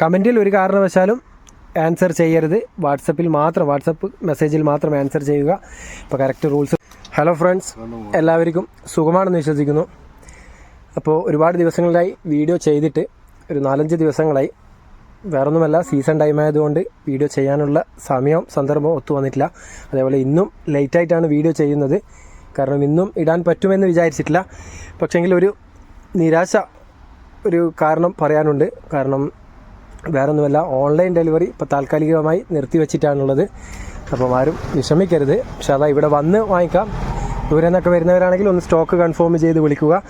കമന്റിൽ ഒരു കാരണവശാലും ആൻസർ ചെയ്യരുത്. വാട്സപ്പിൽ മാത്രം വാട്സപ്പ് മെസ്സേജിൽ മാത്രം ആൻസർ ചെയ്യുക. ഇപ്പോൾ കറക്റ്റ് റൂൾസ് ഹലോ ഫ്രണ്ട്സ് എല്ലാവർക്കും സുഖമാണെന്ന് വിശ്വസിക്കുന്നു. അപ്പോൾ ഒരുപാട് ദിവസങ്ങളിലായി വീഡിയോ ചെയ്തിട്ട് ഒരു നാലഞ്ച് ദിവസങ്ങളായി. വേറൊന്നുമല്ല സീസൺ ടൈം ആയതുകൊണ്ട് വീഡിയോ ചെയ്യാനുള്ള സമയവും സന്ദർഭവും ഒത്തു വന്നിട്ടില്ല. അതേപോലെ ഇന്നും ലേറ്റായിട്ടാണ് വീഡിയോ ചെയ്യുന്നത്. കാരണം ഇന്നും ഇടാൻ പറ്റുമെന്ന് വിചാരിച്ചിട്ടില്ല. പക്ഷേങ്കിൽ ഒരു നിരാശ ഒരു കാരണം പറയാനുണ്ട്. കാരണം വേറൊന്നുമല്ല ഓൺലൈൻ ഡെലിവറി ഇപ്പോൾ താൽക്കാലികമായി നിർത്തിവെച്ചിട്ടാണുള്ളത്. അപ്പം ആരും വിഷമിക്കരുത്. പക്ഷെ അതാ ഇവിടെ വന്ന് വാങ്ങിക്കാം. ദൂരെ നിന്നൊക്കെ വരുന്നവരാണെങ്കിൽ ഒന്ന് സ്റ്റോക്ക് കൺഫേം ചെയ്ത് വിളിക്കുക.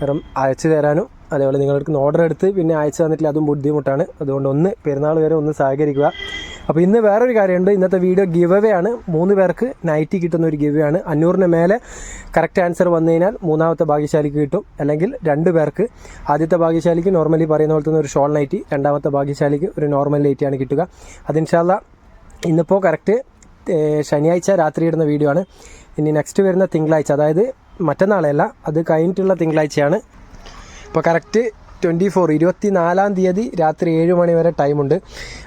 കാരണം അയച്ചു തരാനും അതേപോലെ നിങ്ങൾക്ക് ഓർഡർ എടുത്ത് പിന്നെ അയച്ചു തന്നിട്ടില്ല അതും ബുദ്ധിമുട്ടാണ്. അതുകൊണ്ട് ഒന്ന് പെരുന്നാൾ വരെ ഒന്ന് സഹകരിക്കുക. അപ്പോൾ ഇന്ന് വേറൊരു കാര്യമുണ്ട്. ഇന്നത്തെ വീഡിയോ ഗിവ് അവേ ആണ്. മൂന്ന് പേർക്ക് നൈറ്റി കിട്ടുന്ന ഒരു ഗിവ് ആണ്. അഞ്ഞൂറിന് മേലെ കറക്റ്റ് ആൻസർ വന്നു കഴിഞ്ഞാൽ മൂന്നാമത്തെ ഭാഗ്യശാലിക്ക് കിട്ടും. അല്ലെങ്കിൽ രണ്ട് പേർക്ക് ആദ്യത്തെ ഭാഗ്യശാലിക്ക് നോർമലി പറയുന്ന പോലെ തന്നെ ഒരു ഷോൾ നൈറ്റി രണ്ടാമത്തെ ഭാഗ്യശാലിക്ക് ഒരു നോർമൽ നൈറ്റിയാണ് കിട്ടുക. അതിൻഷാല്ല ഇന്നിപ്പോൾ കറക്റ്റ് ശനിയാഴ്ച രാത്രി ഇടുന്ന വീഡിയോ ആണ്. ഇനി നെക്സ്റ്റ് വരുന്ന തിങ്കളാഴ്ച അതായത് മറ്റന്നാളെയല്ല അത് കഴിഞ്ഞിട്ടുള്ള തിങ്കളാഴ്ചയാണ്. ഇപ്പോൾ കറക്റ്റ് ട്വന്റി ഫോർ ഇരുപത്തി നാലാം തീയതി രാത്രി ഏഴ് മണി വരെ ടൈമുണ്ട്.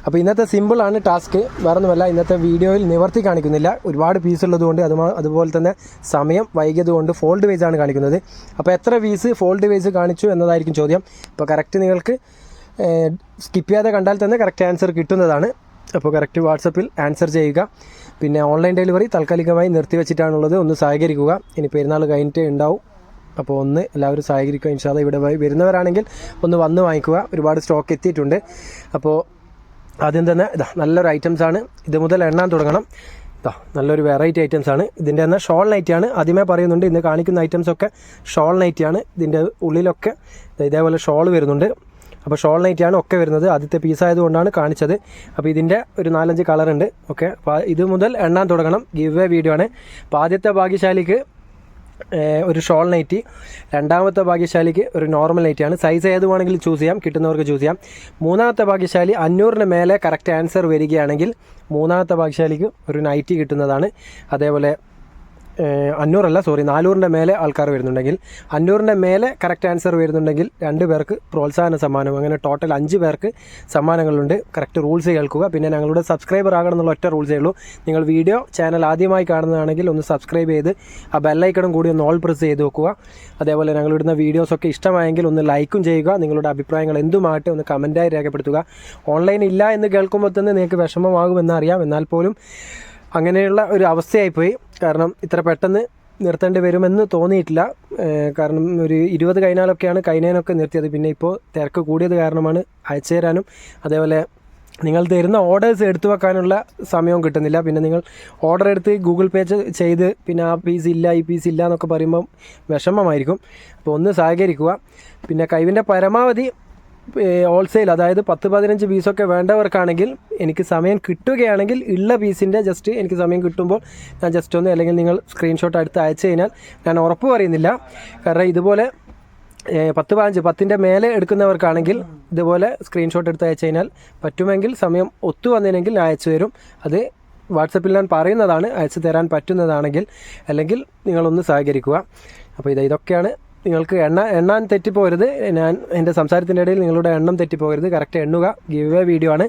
അപ്പോൾ ഇന്നത്തെ സിമ്പിളാണ് ടാസ്ക്. വേറൊന്നുമല്ല ഇന്നത്തെ വീഡിയോയിൽ നിവർത്തി കാണിക്കുന്നില്ല. ഒരുപാട് പീസ് ഉള്ളതുകൊണ്ട് അതുമാ അതുപോലെ തന്നെ സമയം വൈകിയതുകൊണ്ട് ഫോൾഡ് വേസ് ആണ് കാണിക്കുന്നത്. അപ്പോൾ എത്ര പീസ് ഫോൾഡ് വേസ് കാണിച്ചു എന്നതായിരിക്കും ചോദ്യം. അപ്പോൾ കറക്റ്റ് നിങ്ങൾക്ക് സ്കിപ്പ് ചെയ്യാതെ കണ്ടാൽ തന്നെ കറക്റ്റ് ആൻസർ കിട്ടുന്നതാണ്. അപ്പോൾ കറക്റ്റ് വാട്സപ്പിൽ ആൻസർ ചെയ്യുക. പിന്നെ ഓൺലൈൻ ഡെലിവറി താൽക്കാലികമായി നിർത്തിവെച്ചിട്ടാണുള്ളത്. ഒന്ന് സഹകരിക്കുക. ഇനി പെരുന്നാൾ കഴിഞ്ഞിട്ട് ഉണ്ടാവും. അപ്പോൾ ഒന്ന് എല്ലാവരും സഹകരിക്കുക. ഇൻഷാല്ല ഇവിടെ വരുന്നവരാണെങ്കിൽ ഒന്ന് വന്ന് വാങ്ങിക്കുക. ഒരുപാട് സ്റ്റോക്ക് എത്തിയിട്ടുണ്ട്. അപ്പോൾ ആദ്യം തന്നെ ഇതാ നല്ലൊരു ഐറ്റംസ് ആണ്. ഇത് മുതൽ എണ്ണാൻ തുടങ്ങണം. ഇതാ നല്ലൊരു വെറൈറ്റി ഐറ്റംസ് ആണ്. ഇതിന്റെ തന്നെ ഷോൾ നൈറ്റ് ആണ്. ആദ്യമേ പറയുന്നുണ്ട് ഇന്ന് കാണിക്കുന്ന ഐറ്റംസ് ഒക്കെ ഷോൾ നൈറ്റ് ആണ്. ഇതിന്റെ ഉള്ളിലൊക്കെ ഇതേപോലെ ഷോൾ വരുന്നുണ്ട്. അപ്പോൾ ഷോൾ നൈറ്റി ആണ് ഒക്കെ വരുന്നത്. ആദ്യത്തെ പീസ് ആയതുകൊണ്ടാണ് കാണിച്ചത്. അപ്പോൾ ഇതിന്റെ ഒരു നാലഞ്ച് കളറുണ്ട് ഓക്കെ അപ്പോൾ ഇത് മുതൽ എണ്ണാൻ തുടങ്ങണം. ഗിവ് എ വീഡിയോ ആണ്. അപ്പോൾ ആദ്യത്തെ ഭാഗ്യശാലിക്ക് ഒരു ഷോൾ നൈറ്റി. രണ്ടാമത്തെ ഭാഗ്യശാലിക്ക് ഒരു നോർമൽ നൈറ്റിയാണ് സൈസ് ഏത് വേണമെങ്കിലും ചൂസ് ചെയ്യാം. കിട്ടുന്നവർക്ക് ചൂസ് ചെയ്യാം. മൂന്നാമത്തെ ഭാഗ്യശാലി അഞ്ഞൂറിന് മേലെ കറക്റ്റ് ആൻസർ വരികയാണെങ്കിൽ മൂന്നാമത്തെ ഭാഗ്യശാലിക്ക് ഒരു നൈറ്റി കിട്ടുന്നതാണ്. അതേപോലെ അഞ്ഞൂറല്ല സോറി നാനൂറിന്റെ മേലെ ആൾക്കാർ വരുന്നുണ്ടെങ്കിൽ അഞ്ഞൂറിന്റെ മേലെ കറക്റ്റ് ആൻസർ വരുന്നുണ്ടെങ്കിൽ രണ്ട് പേർക്ക് പ്രോത്സാഹന സമ്മാനം അങ്ങനെ ടോട്ടൽ അഞ്ച് പേർക്ക് സമ്മാനങ്ങളുണ്ട്. കറക്റ്റ് റൂൾസ് കേൾക്കുക. പിന്നെ ഞങ്ങളുടെ സബ്സ്ക്രൈബർ ആകണം എന്നുള്ള ഒറ്റ റൂൾസേ ഉള്ളൂ നിങ്ങൾ വീഡിയോ ചാനൽ ആദ്യമായി കാണുന്നതാണെങ്കിൽ ഒന്ന് സബ്സ്ക്രൈബ് ചെയ്ത് ആ ബെല്ലൈക്കണം കൂടി ഒന്ന് ഓൾ പ്രസ് ചെയ്ത് വെക്കുക. അതേപോലെ ഞങ്ങളിടുന്ന വീഡിയോസൊക്കെ ഇഷ്ടമായെങ്കിൽ ഒന്ന് ലൈക്കും ചെയ്യുക. നിങ്ങളുടെ അഭിപ്രായങ്ങൾ എന്തുമാകട്ടെ ഒന്ന് കമന്റായി രേഖപ്പെടുത്തുക. ഓൺലൈൻ ഇല്ല എന്ന് കേൾക്കുമ്പോൾ തന്നെ നിങ്ങൾക്ക് വിഷമമാകുമെന്നറിയാം എന്നാൽ പോലും അങ്ങനെയുള്ള ഒരു അവസ്ഥയായിപ്പോയി. കാരണം ഇത്ര പെട്ടെന്ന് നിർത്തേണ്ടി വരുമെന്ന് തോന്നിയിട്ടില്ല. കാരണം ഒരു ഇരുപത് കഴിഞ്ഞാലൊക്കെയാണ് കഴിഞ്ഞതിനൊക്കെ നിർത്തിയത്. പിന്നെ ഇപ്പോൾ തിരക്ക് കൂടിയത് കാരണമാണ് അയച്ചു തരാനും. അതേപോലെ നിങ്ങൾ തരുന്ന ഓർഡേഴ്സ് എടുത്തു വെക്കാനുള്ള സമയവും കിട്ടുന്നില്ല. പിന്നെ നിങ്ങൾ ഓർഡർ എടുത്ത് ഗൂഗിൾ പേ ചെയ്ത് പിന്നെ ആ പീസ് ഇല്ല ഈ പീസ് ഇല്ല എന്നൊക്കെ പറയുമ്പം വിഷമമായിരിക്കും. അപ്പോൾ ഒന്ന് സഹകരിക്കുക. പിന്നെ കഴിവിന്റെ പരമാവധി ഹോൾസെയിൽ അതായത് പത്ത് പതിനഞ്ച് പീസൊക്കെ വേണ്ടവർക്കാണെങ്കിൽ എനിക്ക് സമയം കിട്ടുകയാണെങ്കിൽ ഉള്ള പീസിന്റെ ജസ്റ്റ് എനിക്ക് സമയം കിട്ടുമ്പോൾ ഞാൻ ജസ്റ്റ് ഒന്ന് അല്ലെങ്കിൽ നിങ്ങൾ സ്ക്രീൻഷോട്ട് എടുത്ത് അയച്ചു കഴിഞ്ഞാൽ ഞാൻ ഉറപ്പ് പറയുന്നില്ല. കാരണം ഇതുപോലെ പത്ത് പതിനഞ്ച് പത്തിന്റെ മേലെ എടുക്കുന്നവർക്കാണെങ്കിൽ ഇതുപോലെ സ്ക്രീൻഷോട്ട് എടുത്ത് അയച്ചു കഴിഞ്ഞാൽ പറ്റുമെങ്കിൽ സമയം ഒത്തു വന്നില്ലെങ്കിൽ അയച്ചു തരും. അത് വാട്സപ്പിൽ ഞാൻ പറയുന്നതാണ് അയച്ചു തരാൻ പറ്റുന്നതാണെങ്കിൽ അല്ലെങ്കിൽ നിങ്ങളൊന്ന് സഹകരിക്കുക. അപ്പോൾ ഇത് ഇതൊക്കെയാണ് നിങ്ങൾക്ക് എണ്ണ എണ്ണാൻ തെറ്റിപ്പോകരുത്. ഞാൻ എന്റെ സംസാരത്തിന്റെ ഇടയിൽ നിങ്ങളുടെ എണ്ണം തെറ്റിപ്പോകരുത്. കറക്റ്റ് എണ്ണുക ഗിവ് എ വീഡിയോ ആണ്.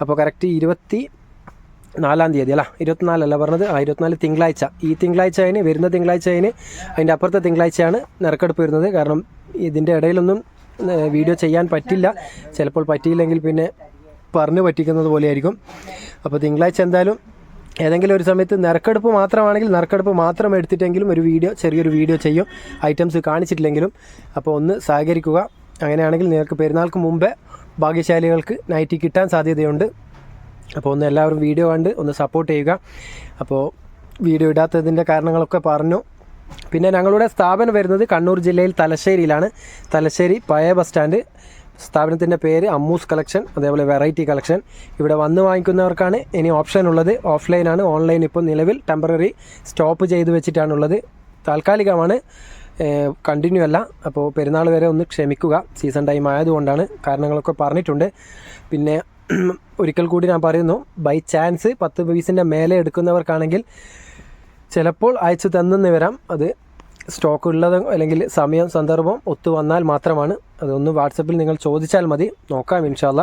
അപ്പോൾ കറക്റ്റ് ഇരുപത്തി നാലാം തീയതി അല്ല ഇരുപത്തിനാലല്ല പറഞ്ഞത്. ആ ഇരുപത്തിനാല് തിങ്കളാഴ്ച. ഈ തിങ്കളാഴ്ച അതിന് വരുന്ന തിങ്കളാഴ്ച അതിന് അതിന്റെ അപ്പുറത്തെ തിങ്കളാഴ്ചയാണ് നിറക്കെടുപ്പ് വരുന്നത്. കാരണം ഇതിന്റെ ഇടയിലൊന്നും വീഡിയോ ചെയ്യാൻ പറ്റില്ല. ചിലപ്പോൾ പറ്റിയില്ലെങ്കിൽ പിന്നെ പറഞ്ഞു പറ്റിക്കുന്നത് പോലെയായിരിക്കും. അപ്പോൾ തിങ്കളാഴ്ച എന്തായാലും ഏതെങ്കിലും ഒരു സമയത്ത് നറുക്കെടുപ്പ് മാത്രമാണെങ്കിൽ നറുക്കെടുപ്പ് മാത്രം എടുത്തിട്ടെങ്കിലും ഒരു വീഡിയോ ചെറിയൊരു വീഡിയോ ചെയ്യും. ഐറ്റംസ് കാണിച്ചിട്ടില്ലെങ്കിലും. അപ്പോൾ ഒന്ന് സഹകരിക്കുക. അങ്ങനെയാണെങ്കിൽ നിങ്ങൾക്ക് പെരുന്നാൾക്ക് മുമ്പേ ഭാഗ്യശാലികൾക്ക് നൈറ്റി കിട്ടാൻ സാധ്യതയുണ്ട്. അപ്പോൾ ഒന്ന് എല്ലാവരും വീഡിയോ കണ്ട് ഒന്ന് സപ്പോർട്ട് ചെയ്യുക. അപ്പോൾ വീഡിയോ ഇടാത്തതിന്റെ കാരണങ്ങളൊക്കെ പറഞ്ഞു. പിന്നെ ഞങ്ങളുടെ സ്ഥാപനം വരുന്നത് കണ്ണൂർ ജില്ലയിൽ തലശ്ശേരിയിലാണ്. തലശ്ശേരി പഴയ ബസ് സ്റ്റാൻഡ്. സ്ഥാപനത്തിന്റെ പേര് അമ്മൂസ് കളക്ഷൻ അതേപോലെ വെറൈറ്റി കളക്ഷൻ. ഇവിടെ വന്ന് വാങ്ങിക്കുന്നവർക്കാണ് ഇനി ഓപ്ഷൻ ഉള്ളത്. ഓഫ്ലൈനാണ് ഓൺലൈൻ ഇപ്പോൾ നിലവിൽ ടെമ്പററി സ്റ്റോപ്പ് ചെയ്ത് വെച്ചിട്ടാണുള്ളത്. താൽക്കാലികമാണ്. കണ്ടിന്യൂ അല്ല. അപ്പോൾ പെരുന്നാൾ വരെ ഒന്ന് ക്ഷമിക്കുക. സീസൺ ടൈം ആയതുകൊണ്ടാണ് കാരണങ്ങളൊക്കെ പറഞ്ഞിട്ടുണ്ട്. പിന്നെ ഒരിക്കൽ കൂടി ഞാൻ പറയുന്നു ബൈ ചാൻസ് പത്ത് പീസിന്റെ മേലെ എടുക്കുന്നവർക്കാണെങ്കിൽ ചിലപ്പോൾ അയച്ചു തന്നെന്ന് വരാം. അത് സ്റ്റോക്ക് ഉള്ളത് അല്ലെങ്കിൽ സമയം സന്ദർഭം ഒത്തു വന്നാൽ മാത്രമാണ്. അതൊന്ന് വാട്സപ്പിൽ നിങ്ങൾ ചോദിച്ചാൽ മതി. നോക്കാം ഇൻഷാല്ല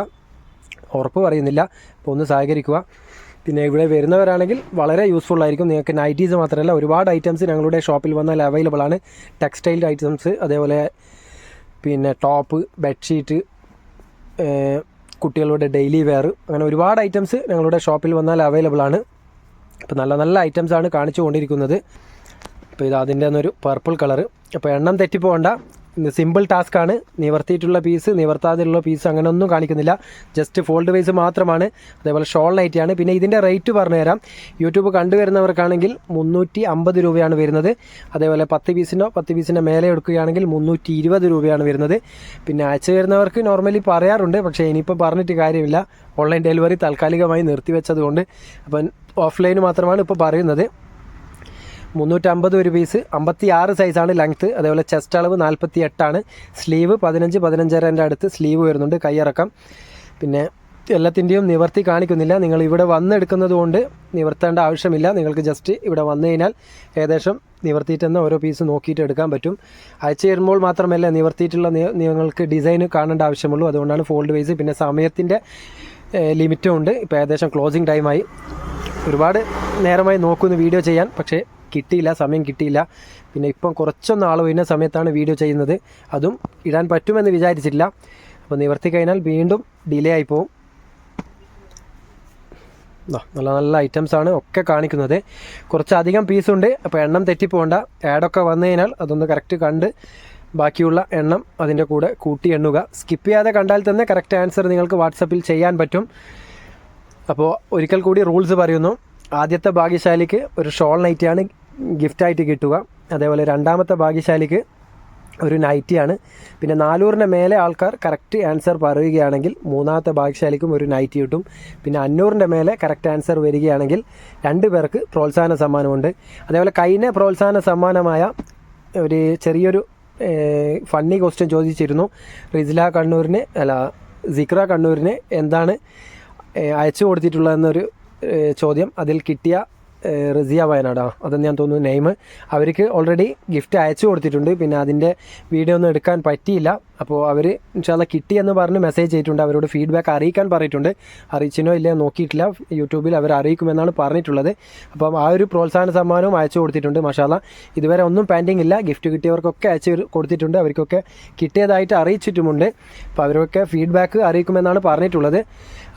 ഉറപ്പ് പറയുന്നില്ല. അപ്പോൾ ഒന്ന് സഹകരിക്കുക. പിന്നെ ഇവിടെ വരുന്നവരാണെങ്കിൽ വളരെ യൂസ്ഫുൾ ആയിരിക്കും. നിങ്ങൾക്ക് നൈറ്റീസ് മാത്രമല്ല ഒരുപാട് ഐറ്റംസ് ഞങ്ങളുടെ ഷോപ്പിൽ വന്നാൽ അവൈലബിൾ ആണ്. ടെക്സ്റ്റൈൽ ഐറ്റംസ് അതേപോലെ പിന്നെ ടോപ്പ് ബെഡ്ഷീറ്റ് കുട്ടികളുടെ ഡെയിലി വെയർ അങ്ങനെ ഒരുപാട് ഐറ്റംസ് ഞങ്ങളുടെ ഷോപ്പിൽ വന്നാൽ അവൈലബിൾ ആണ്. അപ്പോൾ നല്ല നല്ല ഐറ്റംസ് ആണ് കാണിച്ചു കൊണ്ടിരിക്കുന്നത് അപ്പോൾ ഇത് അതിന്റെ ഒരു പർപ്പിൾ കളർ അപ്പോൾ എണ്ണം തെറ്റിപ്പോകണ്ട സിമ്പിൾ ടാസ്ക് ആണ്. നിവർത്തിയിട്ടുള്ള പീസ് നിവർത്താതെയുള്ള പീസ് അങ്ങനെ ഒന്നും കാണിക്കുന്നില്ല. ജസ്റ്റ് ഫോൾഡ് വൈസ് മാത്രമാണ്. അതേപോലെ ഷോൾ നൈറ്റിയാണ് പിന്നെ ഇതിന്റെ റേറ്റ് പറഞ്ഞുതരാം യൂട്യൂബ് കണ്ടുവരുന്നവർക്കാണെങ്കിൽ മുന്നൂറ്റി അമ്പത് രൂപയാണ് വരുന്നത്. അതേപോലെ പത്ത് പീസിനോ പത്ത് പീസിന്റെ മേലെ എടുക്കുകയാണെങ്കിൽ മുന്നൂറ്റി ഇരുപത് രൂപയാണ് വരുന്നത്. പിന്നെ അയച്ചു വരുന്നവർക്ക് നോർമലി പറയാറുണ്ട്. പക്ഷേ ഇനിയിപ്പോൾ പറഞ്ഞിട്ട് കാര്യമില്ല. ഓൺലൈൻ ഡെലിവറി താൽക്കാലികമായി നിർത്തിവെച്ചതുകൊണ്ട്. അപ്പം ഓഫ്ലൈൻ മാത്രമാണ് ഇപ്പോൾ പറയുന്നത്. മുന്നൂറ്റമ്പത് ഒരു പീസ് അമ്പത്തി ആറ് സൈസാണ് ലെങ്ത്ത് അതേപോലെ ചെസ്റ്റ് അളവ് നാൽപ്പത്തി എട്ടാണ് സ്ലീവ് പതിനഞ്ച് പതിനഞ്ചരന്റെ അടുത്ത് സ്ലീവ് വരുന്നുണ്ട് കൈയിറക്കം. പിന്നെ എല്ലാത്തിന്റെയും നിവർത്തി കാണിക്കുന്നില്ല. നിങ്ങൾ ഇവിടെ വന്നെടുക്കുന്നത് കൊണ്ട് നിവർത്തേണ്ട ആവശ്യമില്ല. നിങ്ങൾക്ക് ജസ്റ്റ് ഇവിടെ വന്നു കഴിഞ്ഞാൽ ഏകദേശം നിവർത്തിയിട്ട് ഓരോ പീസ് നോക്കിയിട്ട് എടുക്കാൻ പറ്റും. അയച്ചു തരുമ്പോൾ മാത്രമല്ല നിവർത്തിയിട്ടുള്ള നിങ്ങൾക്ക് ഡിസൈൻ കാണേണ്ട ആവശ്യമുള്ളൂ. അതുകൊണ്ടാണ് ഫോൾഡ് വൈസ് പിന്നെ സമയത്തിന്റെ ലിമിറ്റും ഉണ്ട്. ഇപ്പോൾ ഏകദേശം ക്ലോസിങ് ടൈമായി ഒരുപാട് നേരമായി നോക്കുന്നു വീഡിയോ ചെയ്യാൻ. പക്ഷേ കിട്ടിയില്ല സമയം കിട്ടിയില്ല. പിന്നെ ഇപ്പം കുറച്ചൊന്ന് ആൾ വരുന്ന സമയത്താണ് വീഡിയോ ചെയ്യുന്നത്. അതും ഇടാൻ പറ്റുമെന്ന് വിചാരിച്ചില്ല അപ്പോൾ നിവർത്തി കഴിഞ്ഞാൽ വീണ്ടും ഡിലേ ആയി പോകും നല്ല നല്ല ഐറ്റംസ് ആണ് ഒക്കെ കാണിക്കുന്നത്. കുറച്ചധികം പീസുണ്ട് അപ്പോൾ എണ്ണം തെറ്റിപ്പോണ്ട. ആഡൊക്കെ വന്നു കഴിഞ്ഞാൽ അതൊന്ന് കറക്റ്റ് കണ്ട് ബാക്കിയുള്ള എണ്ണം അതിന്റെ കൂടെ കൂട്ടി എണ്ണുക. സ്കിപ്പ് ചെയ്യാതെ കണ്ടാൽ തന്നെ കറക്റ്റ് ആൻസർ നിങ്ങൾക്ക് വാട്സപ്പിൽ ചെയ്യാൻ പറ്റും. അപ്പോൾ ഒരിക്കൽ കൂടി റൂൾസ് പറയുന്നു. ആദ്യത്തെ ഭാഗ്യശാലിക്ക് ഒരു ഷോൾ നൈറ്റിയാണ് ഗിഫ്റ്റായിട്ട് കിട്ടുക. അതേപോലെ രണ്ടാമത്തെ ഭാഗ്യശാലിക്ക് ഒരു നൈറ്റിയാണ് പിന്നെ നാനൂറിന്റെ മേലെ ആൾക്കാർ കറക്റ്റ് ആൻസർ പറയുകയാണെങ്കിൽ മൂന്നാമത്തെ ഭാഗ്യശാലിക്കും ഒരു നൈറ്റി കിട്ടും. പിന്നെ അഞ്ഞൂറിന്റെ മേലെ കറക്റ്റ് ആൻസർ വരികയാണെങ്കിൽ രണ്ട് പേർക്ക് പ്രോത്സാഹന സമ്മാനമുണ്ട്. അതേപോലെ കഴിഞ്ഞ പ്രോത്സാഹന സമ്മാനമായ ഒരു ചെറിയൊരു ഫണ്ണി ക്വസ്റ്റ്യൻ ചോദിച്ചിരുന്നു. റിസ്ല കണ്ണൂരിന് അല്ല സിക്ര കണ്ണൂരിന് എന്താണ് അയച്ചു കൊടുത്തിട്ടുള്ളതെന്നൊരു ചോദ്യം അതിൽ കിട്ടിയ റസിയ വയനാടാ. അതെന്ന് ഞാൻ തോന്നുന്നു നെയിം അവർക്ക് ഓൾറെഡി ഗിഫ്റ്റ് അയച്ചു കൊടുത്തിട്ടുണ്ട്. പിന്നെ അതിന്റെ വീഡിയോ ഒന്നും എടുക്കാൻ പറ്റിയില്ല. അപ്പോൾ അവർ ഇൻഷാല്ല കിട്ടിയെന്ന് പറഞ്ഞ് മെസ്സേജ് ചെയ്തിട്ടുണ്ട്. അവരോട് ഫീഡ്ബാക്ക് അറിയിക്കാൻ പറഞ്ഞിട്ടുണ്ട്. അറിയിച്ചിനോ ഇല്ലയോ നോക്കിയിട്ടില്ല. യൂട്യൂബിൽ അവർ അറിയിക്കുമെന്നാണ് പറഞ്ഞിട്ടുള്ളത്. അപ്പം ആ ഒരു പ്രോത്സാഹന സമ്മാനവും അയച്ചു കൊടുത്തിട്ടുണ്ട്. മഷാല ഇതുവരെ ഒന്നും പെൻഡിങ് ഇല്ല. ഗിഫ്റ്റ് കിട്ടിയവർക്കൊക്കെ അയച്ചു കൊടുത്തിട്ടുണ്ട്. അവർക്കൊക്കെ കിട്ടിയതായിട്ട് അറിയിച്ചിട്ടുമുണ്ട്. അപ്പോൾ അവരൊക്കെ ഫീഡ്ബാക്ക് അറിയിക്കുമെന്നാണ് പറഞ്ഞിട്ടുള്ളത്.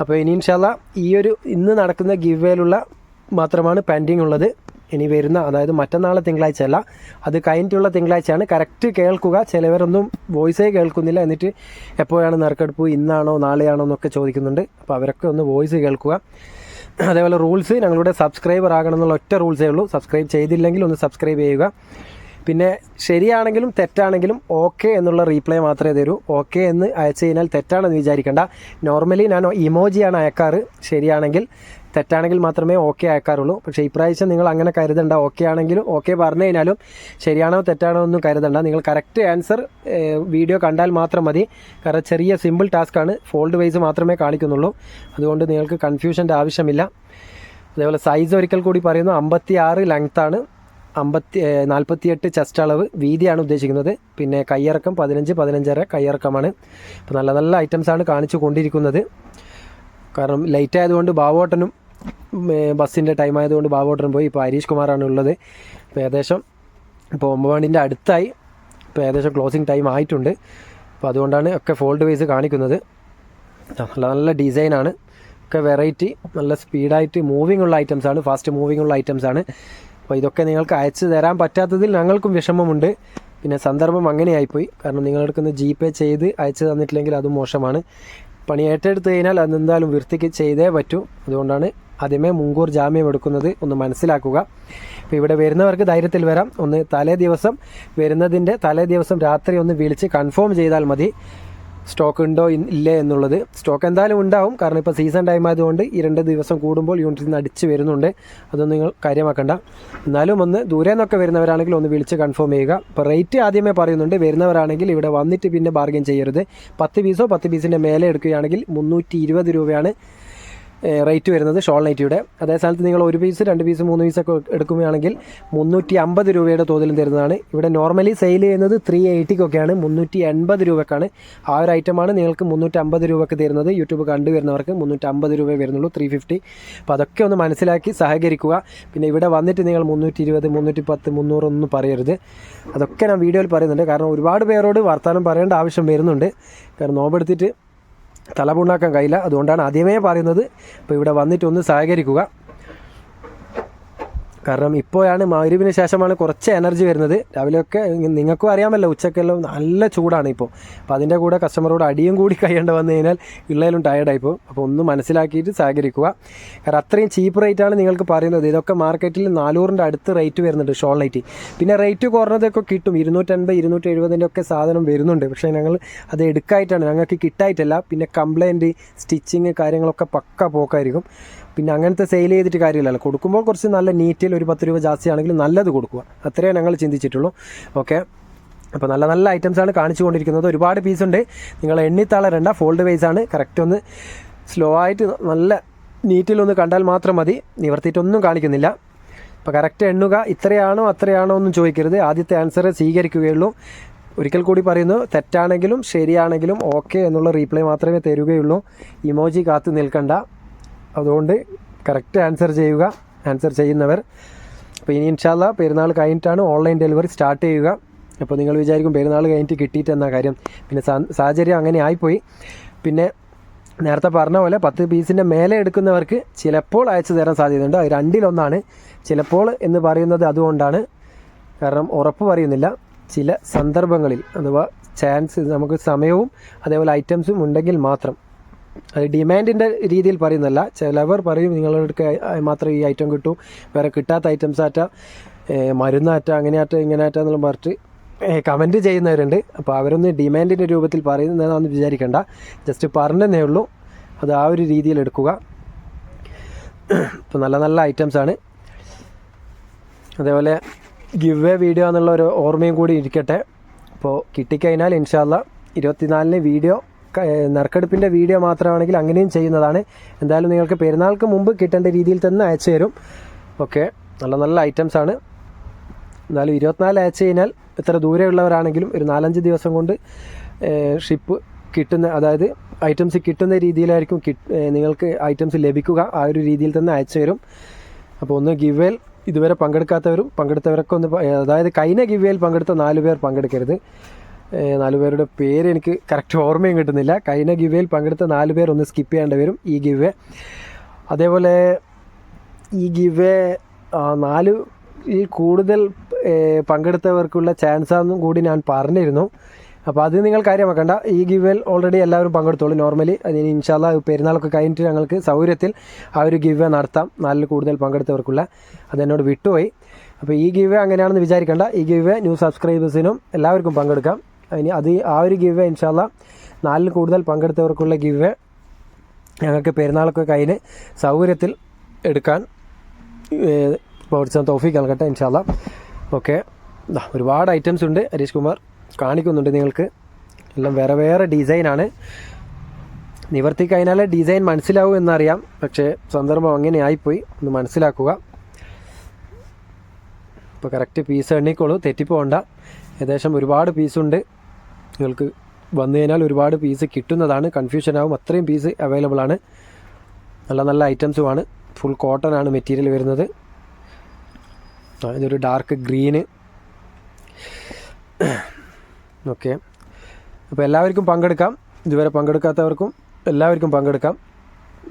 അപ്പോൾ ഇനി ഇൻഷാല്ല ഈ ഒരു ഇന്ന് നടക്കുന്ന ഗിവേയിലുള്ള മാത്രമാണ് പെൻഡിങ് ഉള്ളത്. ഇനി വരുന്ന അതായത് മറ്റന്നാളെ തിങ്കളാഴ്ച അല്ല അത് കഴിഞ്ഞിട്ടുള്ള തിങ്കളാഴ്ചയാണ്. കറക്റ്റ് കേൾക്കുക. ചിലവരൊന്നും വോയിസേ കേൾക്കുന്നില്ല എന്നിട്ട് എപ്പോഴാണ് നറുക്കെടുപ്പ് ഇന്നാണോ നാളെയാണോ എന്നൊക്കെ ചോദിക്കുന്നുണ്ട്. അപ്പോൾ അവരൊക്കെ ഒന്ന് വോയിസ് കേൾക്കുക. അതേപോലെ റൂൾസ് ഞങ്ങളുടെ സബ്സ്ക്രൈബർ ആകണം എന്നുള്ള ഒറ്റ റൂൾസേ ഉള്ളൂ. സബ്സ്ക്രൈബ് ചെയ്തില്ലെങ്കിൽ ഒന്ന് സബ്സ്ക്രൈബ് ചെയ്യുക. പിന്നെ ശരിയാണെങ്കിലും തെറ്റാണെങ്കിലും ഓക്കെ എന്നുള്ള റീപ്ലൈ മാത്രമേ തരൂ. ഓക്കെ എന്ന് അയച്ചു കഴിഞ്ഞാൽ തെറ്റാണെന്ന് വിചാരിക്കേണ്ട. നോർമലി ഞാൻ ഇമോജിയാണ് അയക്കാറ്. ശരിയാണെങ്കിൽ തെറ്റാണെങ്കിൽ മാത്രമേ ഓക്കെ അയക്കാറുള്ളൂ. പക്ഷേ ഇപ്രാവശ്യം നിങ്ങൾ അങ്ങനെ കരുതണ്ട. ഓക്കെ ആണെങ്കിലും ഓക്കെ പറഞ്ഞു കഴിഞ്ഞാലും ശരിയാണോ തെറ്റാണോ ഒന്നും കരുതണ്ട. നിങ്ങൾ കറക്റ്റ് ആൻസർ വീഡിയോ കണ്ടാൽ മാത്രം മതി. കാരണം ചെറിയ സിമ്പിൾ ടാസ്ക് ആണ്. ഫോൾഡ് വൈസ് മാത്രമേ കാണിക്കുന്നുള്ളൂ. അതുകൊണ്ട് നിങ്ങൾക്ക് കൺഫ്യൂഷന്റെ ആവശ്യമില്ല. അതേപോലെ സൈസ് ഒരിക്കൽ കൂടി പറയുന്നു. അമ്പത്തി ആറ് ലെങ്ത്താണ് അമ്പത്തി നാൽപ്പത്തിയെട്ട് ചെസ്റ്റ് അളവ് വീതിയാണ് ഉദ്ദേശിക്കുന്നത്. പിന്നെ കയ്യിറക്കം പതിനഞ്ച് പതിനഞ്ചര കയ്യിറക്കമാണ് അപ്പോൾ നല്ല നല്ല ഐറ്റംസാണ് കാണിച്ചു കൊണ്ടിരിക്കുന്നത്. കാരണം ലൈറ്റ് ആയതുകൊണ്ട് ബാവോട്ടനും ബസ്സിന്റെ ടൈം ആയതുകൊണ്ട് ബാവോട്ടനും പോയി. ഇപ്പോൾ ഹരീഷ് കുമാറാണ് ഉള്ളത്. ഇപ്പോൾ ഏകദേശം ഇപ്പോൾ ഒമ്പത് അടുത്തായി. ഇപ്പോൾ ഏകദേശം ക്ലോസിങ് ടൈം ആയിട്ടുണ്ട്. അപ്പോൾ അതുകൊണ്ടാണ് ഒക്കെ ഫോൾഡ് വൈസ് കാണിക്കുന്നത്. നല്ല നല്ല ഡിസൈനാണ് ഒക്കെ വെറൈറ്റി നല്ല സ്പീഡായിട്ട് മൂവിങ് ഉള്ള ഐറ്റംസാണ് ഫാസ്റ്റ് മൂവിങ് ഉള്ള ഐറ്റംസാണ് അപ്പോൾ ഇതൊക്കെ നിങ്ങൾക്ക് അയച്ചു തരാൻ പറ്റാത്തതിൽ ഞങ്ങൾക്കും വിഷമമുണ്ട്. പിന്നെ സന്ദർഭം അങ്ങനെയായിപ്പോയി. കാരണം നിങ്ങളെടുക്കുന്ന ജി പേ ചെയ്ത് അയച്ചു തന്നിട്ടില്ലെങ്കിൽ അത് മോശമാണ്. പണി ഏറ്റെടുത്ത് കഴിഞ്ഞാൽ അതെന്തായാലും വൃത്തിക്ക് ചെയ്തേ പറ്റൂ. അതുകൊണ്ടാണ് ആദ്യമേ മുൻകൂർ ജാമ്യം എടുക്കുന്നത്. ഒന്ന് മനസ്സിലാക്കുക. ഇപ്പോൾ ഇവിടെ വരുന്നവർക്ക് ധൈര്യത്തിൽ വരാം. ഒന്ന് തലേ ദിവസം വരുന്നതിന്റെ തലേ ദിവസം രാത്രി ഒന്ന് വിളിച്ച് കൺഫേം ചെയ്താൽ മതി. സ്റ്റോക്ക് ഉണ്ടോ ഇല്ലേ എന്നുള്ളത്. സ്റ്റോക്ക് എന്തായാലും ഉണ്ടാവും. കാരണം ഇപ്പോൾ സീസൺ ടൈം ആയതുകൊണ്ട് ഈ രണ്ട് ദിവസം കൂടുമ്പോൾ യൂണിറ്റിൽ നിന്ന് അടിച്ച് വരുന്നുണ്ട്. അതൊന്നും നിങ്ങൾ കാര്യമാക്കണ്ട. എന്നാലും ഒന്ന് ദൂരെ നിന്നൊക്കെ വരുന്നവരാണെങ്കിൽ ഒന്ന് വിളിച്ച് കൺഫേം ചെയ്യുക. ഇപ്പോൾ റേറ്റ് ആദ്യമേ പറയുന്നുണ്ട്. വരുന്നവരാണെങ്കിൽ ഇവിടെ വന്നിട്ട് പിന്നെ ബാർഗൻ ചെയ്യരുത്. പത്ത് പീസോ പത്ത് പീസിന്റെ മേലെ എടുക്കുകയാണെങ്കിൽ മുന്നൂറ്റി രൂപയാണ് റേറ്റ് വരുന്നത് ഷോൾ നൈറ്റിയുടെ അതേ സ്ഥലത്ത് നിങ്ങൾ ഒരു പീസ് രണ്ട് പീസ് മൂന്ന് പീസൊക്കെ എടുക്കുകയാണെങ്കിൽ മുന്നൂറ്റി അമ്പത് രൂപയുടെ തോതിലും തരുന്നതാണ്. ഇവിടെ നോർമലി സെയിൽ ചെയ്യുന്നത് ത്രീ എയ്റ്റിക്കൊക്കെയാണ് മുന്നൂറ്റി എൺപത് രൂപക്കാണ്. ആ ഒരു ഐറ്റമാണ് നിങ്ങൾക്ക് മുന്നൂറ്റി അമ്പത് തരുന്നത്. യൂട്യൂബ് കണ്ടുവരുന്നവർക്ക് മുന്നൂറ്റി അമ്പത് വരുന്നുള്ളൂ ത്രീ ഫിഫ്റ്റി അപ്പോൾ അതൊക്കെ ഒന്ന് മനസ്സിലാക്കി സഹകരിക്കുക. പിന്നെ ഇവിടെ വന്നിട്ട് നിങ്ങൾ മുന്നൂറ്റി ഇരുപത് മുന്നൂറ്റി പത്ത് മുന്നൂറൊന്നും പറയരുത്. അതൊക്കെ ഞാൻ വീഡിയോയിൽ പറയുന്നുണ്ട്. കാരണം ഒരുപാട് പേരോട് വർത്തമാനം പറയേണ്ട ആവശ്യം വരുന്നുണ്ട്. കാരണം നോമ്പെടുത്തിട്ട് തലപുണ്ണാക്കാൻ കഴിയില്ല. അതുകൊണ്ടാണ് ആദ്യമേ പറയുന്നത്. ഇപ്പോൾ ഇവിടെ വന്നിട്ടൊന്ന് സഹകരിക്കുക. കാരണം ഇപ്പോഴാണ് മരുവിന് ശേഷമാണ് കുറച്ച് എനർജി വരുന്നത്. രാവിലെയൊക്കെ നിങ്ങൾക്കും അറിയാമല്ലോ ഉച്ചക്കെല്ലാം നല്ല ചൂടാണ് ഇപ്പോൾ. അപ്പോൾ അതിന്റെ കൂടെ കസ്റ്റമറോട് അടിയും കൂടി കഴിയേണ്ട വന്നു കഴിഞ്ഞാൽ ഉള്ളതിലും ടയർഡായിപ്പോൾ അപ്പോൾ ഒന്ന് മനസ്സിലാക്കിയിട്ട് സഹകരിക്കുക. കാരണം അത്രയും ചീപ്പ് റേറ്റാണ് നിങ്ങൾക്ക് പറയുന്നത്. ഇതൊക്കെ മാർക്കറ്റിൽ നാനൂറിന്റെ അടുത്ത് റേറ്റ് വരുന്നുണ്ട് ഷോൾ നൈറ്റ് പിന്നെ റേറ്റ് കുറഞ്ഞതൊക്കെ കിട്ടും. ഇരുന്നൂറ്റൻപത് ഇരുന്നൂറ്റി എഴുപതിന്റെ ഒക്കെ സാധനം വരുന്നുണ്ട്. പക്ഷേ ഞങ്ങൾ അത് എടുക്കായിട്ടാണ്. ഞങ്ങൾക്ക് കിട്ടായിട്ടല്ല. പിന്നെ കംപ്ലയിന്റ് സ്റ്റിച്ചിങ് കാര്യങ്ങളൊക്കെ പക്ക പോക്കായിരിക്കും. പിന്നെ അങ്ങനത്തെ സെയിൽ ചെയ്തിട്ട് കാര്യമില്ലല്ലോ. കൊടുക്കുമ്പോൾ കുറച്ച് നല്ല നീറ്റിൽ ഒരു പത്ത് രൂപ ജാസ്തി ആണെങ്കിലും നല്ലത് കൊടുക്കുക. അത്രയേ ഞങ്ങൾ ചിന്തിച്ചിട്ടുള്ളൂ. ഓക്കെ അപ്പോൾ നല്ല നല്ല ഐറ്റംസാണ് കാണിച്ചു കൊണ്ടിരിക്കുന്നത്. ഒരുപാട് പീസ് ഉണ്ട്. നിങ്ങൾ എണ്ണിത്തളരണ്ട. ഫോൾഡ് വൈസ് ആണ്. കറക്റ്റ് ഒന്ന് സ്ലോ ആയിട്ട് നല്ല നീറ്റിലൊന്ന് കണ്ടാൽ മാത്രം മതി. നിവർത്തിയിട്ടൊന്നും കാണിക്കുന്നില്ല. അപ്പോൾ കറക്റ്റ് എണ്ണുക. ഇത്രയാണോ അത്രയാണോ ഒന്നും ചോദിക്കരുത്. ആദ്യത്തെ ആൻസർ സ്വീകരിക്കുകയുള്ളൂ. ഒരിക്കൽ കൂടി പറയുന്നു തെറ്റാണെങ്കിലും ശരിയാണെങ്കിലും ഓക്കെ എന്നുള്ള റീപ്ലൈ മാത്രമേ തരുകയുള്ളൂ. ഇമോജി കാത്തു നിൽക്കണ്ട. അതുകൊണ്ട് കറക്റ്റ് ആൻസർ ചെയ്യുക. ആൻസർ ചെയ്യുന്നവർ. അപ്പോൾ ഇനി ഇൻഷാല്ല പെരുന്നാൾ കഴിഞ്ഞിട്ടാണ് ഓൺലൈൻ ഡെലിവറി സ്റ്റാർട്ട് ചെയ്യുക. അപ്പോൾ നിങ്ങൾ വിചാരിക്കും പെരുന്നാൾ കഴിഞ്ഞിട്ട് എന്നാ കാര്യം. പിന്നെ സാഹചര്യം അങ്ങനെ ആയിപ്പോയി. പിന്നെ നേരത്തെ പറഞ്ഞ പോലെ പത്ത് പീസിന്റെ മേലെ എടുക്കുന്നവർക്ക് ചിലപ്പോൾ അയച്ചു തരാൻ സാധ്യതയുണ്ട്. അത് രണ്ടിലൊന്നാണ്. ചിലപ്പോൾ എന്ന് പറയുന്നത് അതുകൊണ്ടാണ്. കാരണം ഉറപ്പ് പറയുന്നില്ല. ചില സന്ദർഭങ്ങളിൽ അഥവാ ചാൻസ് നമുക്ക് സമയവും അതേപോലെ ഐറ്റംസും ഉണ്ടെങ്കിൽ മാത്രം. ഡിമാൻഡിന്റെ രീതിയിൽ പറയുന്നല്ല ചിലവർ പറയും നിങ്ങളുടെ മാത്രം ഈ ഐറ്റം കിട്ടും. വേറെ കിട്ടാത്ത ഐറ്റംസ് ആറ്റ. മരുന്നാറ്റ അങ്ങനെയാറ്റ ഇങ്ങനെയാറ്റ എന്നുള്ള പറഞ്ഞിട്ട് കമന്റ് ചെയ്യുന്നവരുണ്ട്. അപ്പോൾ അവരൊന്ന് ഡിമാൻഡിന്റെ രൂപത്തിൽ പറയുന്നതാണെന്ന് വിചാരിക്കേണ്ട. ജസ്റ്റ് പറഞ്ഞതേ ഉള്ളൂ. അത് ആ ഒരു രീതിയിൽ എടുക്കുക. ഇപ്പോൾ നല്ല നല്ല ഐറ്റംസ് ആണ്. അതേപോലെ ഗിവ് എ വീഡിയോ എന്നുള്ള ഒരു ഓർമ്മയും കൂടി ഇരിക്കട്ടെ. അപ്പോൾ കിട്ടിക്കഴിഞ്ഞാൽ ഇൻഷാല്ല ഇരുപത്തിനാലിന് വീഡിയോ നറുക്കെടുപ്പിന്റെ വീഡിയോ മാത്രമാണെങ്കിൽ അങ്ങനെയും ചെയ്യുന്നതാണ്. എന്തായാലും നിങ്ങൾക്ക് പെരുന്നാൾക്ക് മുമ്പ് കിട്ടേണ്ട രീതിയിൽ തന്നെ അയച്ചു തരും. ഓക്കെ. നല്ല നല്ല ഐറ്റംസ് ആണ്. എന്നാലും ഇരുപത്തിനാല് അയച്ചു കഴിഞ്ഞാൽ എത്ര ദൂരെയുള്ളവരാണെങ്കിലും ഒരു നാലഞ്ച് ദിവസം കൊണ്ട് ഷിപ്പ് കിട്ടുന്ന അതായത് ഐറ്റംസ് കിട്ടുന്ന രീതിയിലായിരിക്കും നിങ്ങൾക്ക് ഐറ്റംസ് ലഭിക്കുക. ആ ഒരു രീതിയിൽ തന്നെ അയച്ചു തരും. അപ്പോൾ ഒന്ന് ഗിവേൽ ഇതുവരെ പങ്കെടുക്കാത്തവരും പങ്കെടുത്തവരൊക്കെ ഒന്ന് അതായത് കഴിഞ്ഞ ഗിവേൽ പങ്കെടുത്ത നാല് പേർ പങ്കെടുക്കരുത്. നാല് പേരുടെ പേര് എനിക്ക് കറക്റ്റ് ഓർമ്മയും കിട്ടുന്നില്ല. കഴിഞ്ഞ ഗിവേയിൽ പങ്കെടുത്ത നാല് പേർ ഒന്ന് സ്കിപ്പ് ചെയ്യേണ്ടി വരും ഈ ഗിവേ അതേപോലെ ഈ ഗിവേ നാല് ഈ കൂടുതൽ പങ്കെടുത്തവർക്കുള്ള ചാൻസാന്നും കൂടി ഞാൻ പറഞ്ഞിരുന്നു. അപ്പോൾ അത് നിങ്ങൾ കാര്യമാക്കണ്ട ഈ ഗിവേൽ ഓൾറെഡി എല്ലാവരും പങ്കെടുത്തോളൂ. നോർമലി അതിന് ഇൻഷാല്ല പെരുന്നാളൊക്കെ കഴിഞ്ഞിട്ട് ഞങ്ങൾക്ക് സൗകര്യത്തിൽ ആ ഒരു ഗിവേ നടത്താം. നാലിൽ കൂടുതൽ പങ്കെടുത്തവർക്കുള്ള. അതെന്നോട് വിട്ടുപോയി. അപ്പോൾ ഈ ഗിവേ അങ്ങനെയാണെന്ന് വിചാരിക്കേണ്ട. ഈ ഗിവേ ന്യൂ സബ്സ്ക്രൈബേഴ്സിനും എല്ലാവർക്കും പങ്കെടുക്കാം. അതിന് അത് ആ ഒരു ഗിവേ ഇൻഷാല്ല നാലിൽ കൂടുതൽ പങ്കെടുത്തവർക്കുള്ള ഗിവേ ഞങ്ങൾക്ക് പെരുന്നാളൊക്കെ കഴിഞ്ഞ് സൗകര്യത്തിൽ എടുക്കാൻ പ്രോത്സാഹം തോഫിക്ക് നൽകട്ടെ ഇൻഷാല്ല ഓക്കെ. ഒരുപാട് ഐറ്റംസ് ഉണ്ട്. ഹരീഷ് കുമാർ കാണിക്കുന്നുണ്ട് നിങ്ങൾക്ക്. എല്ലാം വേറെ വേറെ ഡിസൈനാണ് നിവർത്തി കഴിഞ്ഞാൽ ഡിസൈൻ മനസ്സിലാവും എന്നറിയാം. പക്ഷേ സന്ദർഭം അങ്ങനെ ആയിപ്പോയി ഒന്ന് മനസ്സിലാക്കുക. ഇപ്പോൾ കറക്റ്റ് പീസ് എണ്ണിക്കോളൂ. തെറ്റിപ്പോണ്ട ഏകദേശം ഒരുപാട് പീസുണ്ട് നിങ്ങൾക്ക് വന്നു കഴിഞ്ഞാൽ ഒരുപാട് പീസ് കിട്ടുന്നതാണ്. കൺഫ്യൂഷൻ ആവും. അത്രയും പീസ് അവൈലബിൾ ആണ്. നല്ല നല്ല ഐറ്റംസുമാണ് ഫുൾ കോട്ടൺ ആണ് മെറ്റീരിയൽ വരുന്നത്. ഇതൊരു ഡാർക്ക് ഗ്രീന് ഓക്കെ അപ്പോൾ എല്ലാവർക്കും പങ്കെടുക്കാം. ഇതുവരെ പങ്കെടുക്കാത്തവർക്കും എല്ലാവർക്കും പങ്കെടുക്കാം.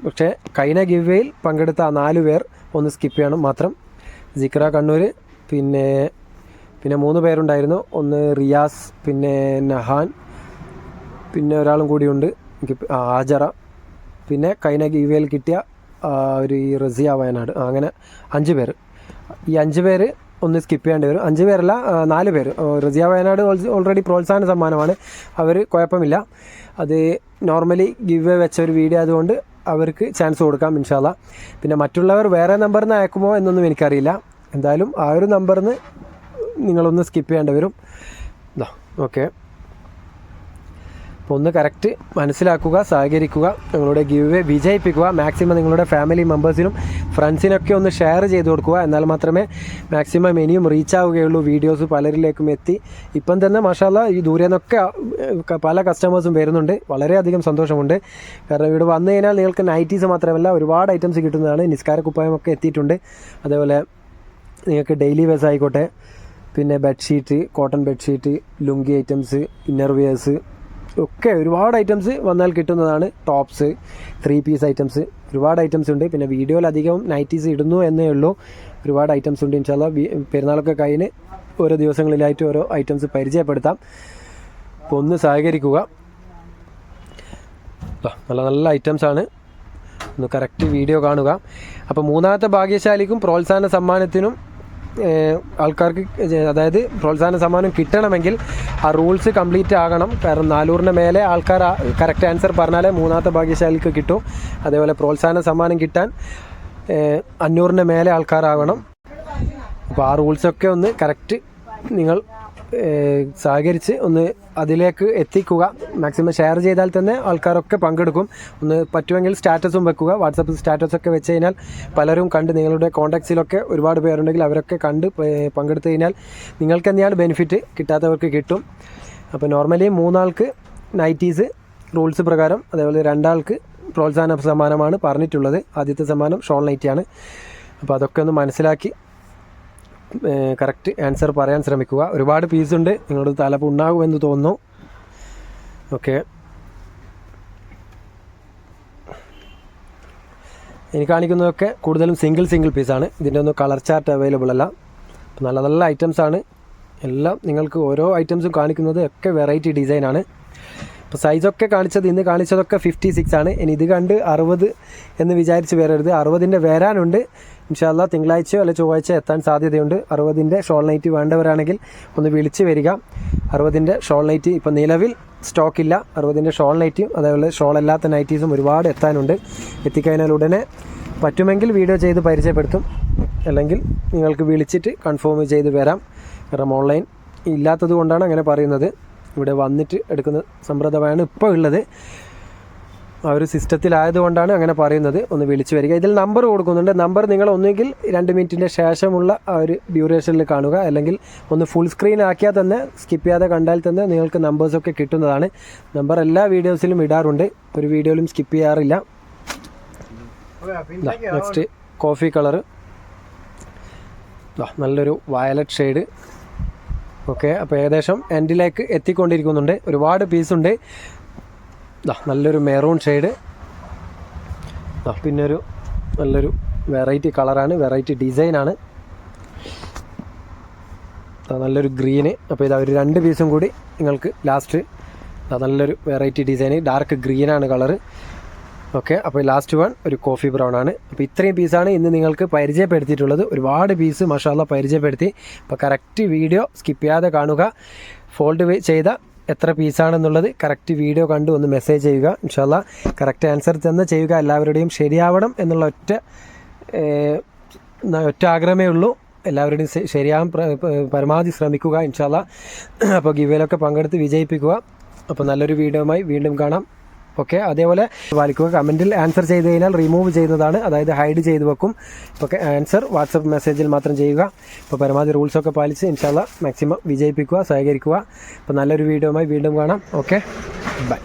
പക്ഷേ കഴിഞ്ഞ ഗിവേയിൽ പങ്കെടുത്ത ആ നാല് പേർ ഒന്ന് സ്കിപ്പ് ചെയ്യണം മാത്രം. ജിക്ര കണ്ണൂർ പിന്നെ പിന്നെ മൂന്ന് പേരുണ്ടായിരുന്നു. ഒന്ന് റിയാസ് പിന്നെ നഹാൻ പിന്നെ ഒരാളും കൂടിയുണ്ട് എനിക്ക് ആജറ. പിന്നെ കഴിഞ്ഞ ഗീവയിൽ കിട്ടിയ ഒരു ഈ റസിയ വയനാട്. അങ്ങനെ അഞ്ച് പേര്. ഈ അഞ്ച് പേര് ഒന്ന് സ്കിപ്പ് ചെയ്യേണ്ടി വരും. അഞ്ച് പേരല്ല നാല് പേര്. റസിയ വയനാട് ഓൾറെഡി പ്രോത്സാഹന സമ്മാനമാണ്. അവർ കുഴപ്പമില്ല. അത് നോർമലി ഗിവ് വെച്ച ഒരു വീഡിയോ ആയതുകൊണ്ട് അവർക്ക് ചാൻസ് കൊടുക്കാം ഇൻഷാല്ല പിന്നെ മറ്റുള്ളവർ വേറെ നമ്പറിൽ നിന്ന് അയക്കുമോ എന്നൊന്നും എനിക്കറിയില്ല. എന്തായാലും ആ ഒരു നമ്പറിൽ നിന്ന് നിങ്ങളൊന്ന് സ്കിപ്പ് ചെയ്യേണ്ടി വരും. ഇതാ ഓക്കെ അപ്പോൾ ഒന്ന് കറക്റ്റ് മനസ്സിലാക്കുക സഹകരിക്കുക നിങ്ങളുടെ ഗീവ് വിജയിപ്പിക്കുക മാക്സിമം നിങ്ങളുടെ ഫാമിലി മെമ്പേഴ്സിനും ഫ്രണ്ട്സിനൊക്കെ ഒന്ന് ഷെയർ ചെയ്ത് കൊടുക്കുക. എന്നാൽ മാത്രമേ മാക്സിമം ഇനിയും റീച്ച് ആവുകയുള്ളൂ വീഡിയോസ് പലരിലേക്കും എത്തി. ഇപ്പം തന്നെ മഷാല ഈ ദൂരെ നിന്നൊക്കെ പല കസ്റ്റമേഴ്സും വരുന്നുണ്ട്. വളരെയധികം സന്തോഷമുണ്ട്. കാരണം ഇവിടെ വന്നു കഴിഞ്ഞാൽ നിങ്ങൾക്ക് നൈറ്റീസ് മാത്രമല്ല ഒരുപാട് ഐറ്റംസ് കിട്ടുന്നതാണ്. നിസ്കാര കുപ്പായമൊക്കെ എത്തിയിട്ടുണ്ട്. അതേപോലെ നിങ്ങൾക്ക് ഡെയിലി വേസ് ആയിക്കോട്ടെ. പിന്നെ bedsheet cotton bedsheet lungi items inner wears ഒക്കെ ഒരുപാട് ഐറ്റംസ് വന്നാൽ കിട്ടുന്നതാണ് ടോപ്സ് ത്രീ പീസ് ഐറ്റംസ് ഒരുപാട് ഐറ്റംസ് ഉണ്ട്. പിന്നെ വീഡിയോയിൽ അധികം നൈറ്റീസ് ഇടുന്നു എന്നേ ഉള്ളൂ. ഒരുപാട് ഐറ്റംസ് ഉണ്ട് ഇൻഷാല്ല പെരുന്നാളൊക്കെ കഴിഞ്ഞ് ഓരോ ദിവസങ്ങളിലായിട്ട് ഓരോ ഐറ്റംസ് പരിചയപ്പെടുത്താം. അപ്പോൾ ഒന്ന് സഹകരിക്കുക. നല്ല നല്ല ഐറ്റംസ് ആണ്. ഒന്ന് കറക്റ്റ് വീഡിയോ കാണുക. അപ്പോൾ മൂന്നാമത്തെ ഭാഗ്യശാലിക്കും പ്രോത്സാഹന സമ്മാനത്തിനും ആൾക്കാർക്ക് അതായത് പ്രോത്സാഹന സമ്മാനം കിട്ടണമെങ്കിൽ ആ റൂൾസ് കംപ്ലീറ്റ് ആകണം. കാരണം നാനൂറിന് മേലെ ആൾക്കാർ കറക്റ്റ് ആൻസർ പറഞ്ഞാലേ മൂന്നാമത്തെ ഭാഗ്യശാലിക്ക് കിട്ടും. അതേപോലെ പ്രോത്സാഹന സമ്മാനം കിട്ടാൻ അഞ്ഞൂറിന്റെ മേലെ ആൾക്കാരാകണം. അപ്പോൾ ആ റൂൾസൊക്കെ ഒന്ന് കറക്റ്റ് നിങ്ങൾ സഹകരിച്ച് ഒന്ന് അതിലേക്ക് എത്തിക്കുക. മാക്സിമം ഷെയർ ചെയ്താൽ തന്നെ ആൾക്കാരൊക്കെ പങ്കെടുക്കും. ഒന്ന് പറ്റുമെങ്കിൽ സ്റ്റാറ്റസും വെക്കുക. വാട്സപ്പിൽ സ്റ്റാറ്റസൊക്കെ വെച്ച് കഴിഞ്ഞാൽ പലരും കണ്ട് നിങ്ങളുടെ കോൺടാക്ട്സിലൊക്കെ ഒരുപാട് പേരുണ്ടെങ്കിൽ അവരൊക്കെ കണ്ട് പങ്കെടുത്തു കഴിഞ്ഞാൽ നിങ്ങൾക്ക് തന്നെയാണ് ബെനിഫിറ്റ് കിട്ടാത്തവർക്ക് കിട്ടും. അപ്പോൾ നോർമലി മൂന്നാൾക്ക് നൈറ്റീസ് റൂൾസ് പ്രകാരം അതേപോലെ രണ്ടാൾക്ക് പ്രോത്സാഹന സമ്മാനമാണ് പറഞ്ഞിട്ടുള്ളത്. ആദ്യത്തെ സമ്മാനം ഷോൾ നൈറ്റിയാണ് അപ്പോൾ അതൊക്കെ ഒന്ന് മനസ്സിലാക്കി കറക്റ്റ് ആൻസർ പറയാൻ ശ്രമിക്കുക. ഒരുപാട് പീസ് ഉണ്ട്. നിങ്ങളുടെ തലപ്പ് ഉണ്ടാകുമെന്ന് തോന്നുന്നു. ഓക്കെ. ഇനി കാണിക്കുന്നതൊക്കെ കൂടുതലും സിംഗിൾ സിംഗിൾ പീസാണ് ഇതിന്റെ ഒന്നും കളർ ചാർട്ട് അവൈലബിൾ അല്ല. നല്ല നല്ല ഐറ്റംസ് ആണ്. എല്ലാം നിങ്ങൾക്ക് ഓരോ ഐറ്റംസും കാണിക്കുന്നത് ഒക്കെ വെറൈറ്റി ഡിസൈനാണ് ഇപ്പോൾ സൈസൊക്കെ കാണിച്ചത് ഇന്ന് കാണിച്ചതൊക്കെ ഫിഫ്റ്റി സിക്സ് ആണ്. ഇനി ഇത് കണ്ട് അറുപത് എന്ന് വിചാരിച്ച് വരരുത്. അറുപതിന്റെ വരാനുണ്ട്. ഇൻഷാല്ല തിങ്കളാഴ്ചയോ അല്ലെ ചൊവ്വാഴ്ച എത്താൻ സാധ്യതയുണ്ട്. അറുപതിന്റെ ഷോൾ നൈറ്റ് വേണ്ടവരാണെങ്കിൽ ഒന്ന് വിളിച്ച് വരിക. അറുപതിന്റെ ഷോൾ നൈറ്റ് ഇപ്പോൾ നിലവിൽ സ്റ്റോക്കില്ല അറുപതിന്റെ ഷോൾ നൈറ്റും അതേപോലെ ഷോൾ അല്ലാത്ത നൈറ്റീസും ഒരുപാട് എത്താനുണ്ട്. എത്തിക്കഴിഞ്ഞാൽ ഉടനെ പറ്റുമെങ്കിൽ വീഡിയോ ചെയ്ത് പരിചയപ്പെടുത്തും. അല്ലെങ്കിൽ നിങ്ങൾക്ക് വിളിച്ചിട്ട് കൺഫേം ചെയ്ത് വരാം. കാരണം ഓൺലൈൻ ഇല്ലാത്തത് കൊണ്ടാണ് അങ്ങനെ പറയുന്നത്. ഇവിടെ വന്നിട്ട് എടുക്കുന്ന സമ്പ്രദായമാണ് ഇപ്പോൾ ഉള്ളത്. ആ ഒരു സിസ്റ്റത്തിലായതുകൊണ്ടാണ് അങ്ങനെ പറയുന്നത്. ഒന്ന് വിളിച്ചു വരിക. ഇതിൽ നമ്പർ കൊടുക്കുന്നുണ്ട്. നമ്പർ നിങ്ങൾ ഒന്നുകിൽ രണ്ട് മിനിറ്റിന്റെ ശേഷമുള്ള ആ ഒരു ഡ്യൂറേഷനിൽ കാണുക. അല്ലെങ്കിൽ ഒന്ന് ഫുൾ സ്ക്രീൻ ആക്കിയാൽ തന്നെ സ്കിപ്പ് ചെയ്യാതെ കണ്ടാൽ തന്നെ നിങ്ങൾക്ക് നമ്പേഴ്സൊക്കെ കിട്ടുന്നതാണ്. നമ്പർ എല്ലാ വീഡിയോസിലും ഇടാറുണ്ട്. ഒരു വീഡിയോയിലും സ്കിപ്പ് ചെയ്യാറില്ല. നെക്സ്റ്റ് കോഫി കളറ് നല്ലൊരു വയലറ്റ് ഷെയ്ഡ് ഓക്കെ അപ്പോൾ ഏകദേശം എൻഡിലേക്ക് എത്തിക്കൊണ്ടിരിക്കുന്നുണ്ട്. ഒരുപാട് പീസുണ്ട് നല്ലൊരു മെറൂൺ ഷെയ്ഡ് പിന്നെ ഒരു നല്ലൊരു വെറൈറ്റി കളറാണ് വെറൈറ്റി ഡിസൈനാണ് നല്ലൊരു ഗ്രീന് അപ്പോൾ ഇതാ ഒരു രണ്ട് പീസും കൂടി നിങ്ങൾക്ക് ലാസ്റ്റ് നല്ലൊരു വെറൈറ്റി ഡിസൈൻ ഡാർക്ക് ഗ്രീനാണ് കളറ് ഓക്കെ അപ്പോൾ ലാസ്റ്റ് വൺ ഒരു കോഫി ബ്രൗൺ ആണ്. അപ്പോൾ ഇത്രയും പീസാണ് ഇന്ന് നിങ്ങൾക്ക് പരിചയപ്പെടുത്തിയിട്ടുള്ളത്. ഒരുപാട് പീസ് മഷാല പരിചയപ്പെടുത്തി. അപ്പോൾ കറക്റ്റ് വീഡിയോ സ്കിപ്പ് ചെയ്യാതെ കാണുക. ഫോൾഡ് ചെയ്ത എത്ര പീസാണെന്നുള്ളത് കറക്റ്റ് വീഡിയോ കണ്ടു ഒന്ന് മെസ്സേജ് ചെയ്യുക. ഇൻഷാല്ല കറക്റ്റ് ആൻസർ തന്നെ ചെയ്യുക. എല്ലാവരുടെയും ശരിയാവണം എന്നുള്ള ഒറ്റ ഒറ്റ ആഗ്രഹമേ ഉള്ളൂ. എല്ലാവരുടെയും ശ- ശരിയാവാൻ പ്ര- പ- പരമാവധി ശ്രമിക്കുക. ഇൻഷാല്ല അപ്പോൾ ഗിവേലൊക്കെ പങ്കെടുത്ത് വിജയിപ്പിക്കുക. അപ്പോൾ നല്ലൊരു വീഡിയോയുമായി വീണ്ടും കാണാം. ഓക്കെ അതേപോലെ പാലിക്കുക കമന്റിൽ ആൻസർ ചെയ്ത് കഴിഞ്ഞാൽ റിമൂവ് ചെയ്യുന്നതാണ്. അതായത് ഹൈഡ് ചെയ്ത് വെക്കും. ഓക്കെ ആൻസർ വാട്സപ്പ് മെസ്സേജിൽ മാത്രം ചെയ്യുക. ഇപ്പോൾ പരമാവധി റൂൾസൊക്കെ പാലിച്ച് ഇൻഷാല്ല മാക്സിമം വിജയിപ്പിക്കുക സഹകരിക്കുക. അപ്പോൾ നല്ലൊരു വീഡിയോയുമായി വീണ്ടും കാണാം. Okay bye